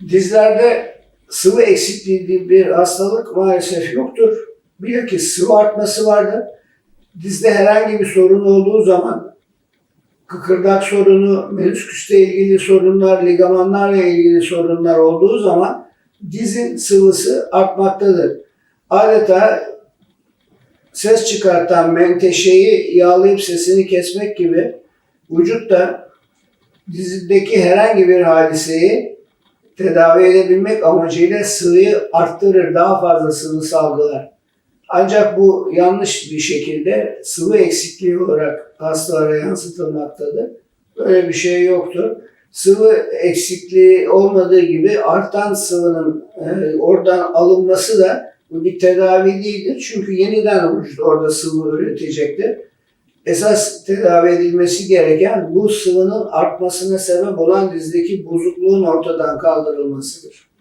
Dizlerde sıvı eksikliği diye bir hastalık maalesef yoktur. Bilakis sıvı artması vardır. Dizde herhangi bir sorun olduğu zaman kıkırdak sorunu, menisküste ilgili sorunlar, ligamanlarla ilgili sorunlar olduğu zaman dizin sıvısı artmaktadır. Adeta ses çıkartan menteşeyi yağlayıp sesini kesmek gibi vücutta dizideki herhangi bir hadiseyi tedavi edebilmek amacıyla sıvıyı arttırır, daha fazla sıvı salgılar. Ancak bu yanlış bir şekilde sıvı eksikliği olarak hastalara yansıtılmaktadır. Böyle bir şey yoktur. Sıvı eksikliği olmadığı gibi artan sıvının e, oradan alınması da bu bir tedavi değildir. Çünkü yeniden orada sıvı üretecektir. Esas tedavi edilmesi gereken bu sıvının artmasına sebep olan dizdeki bozukluğun ortadan kaldırılmasıdır.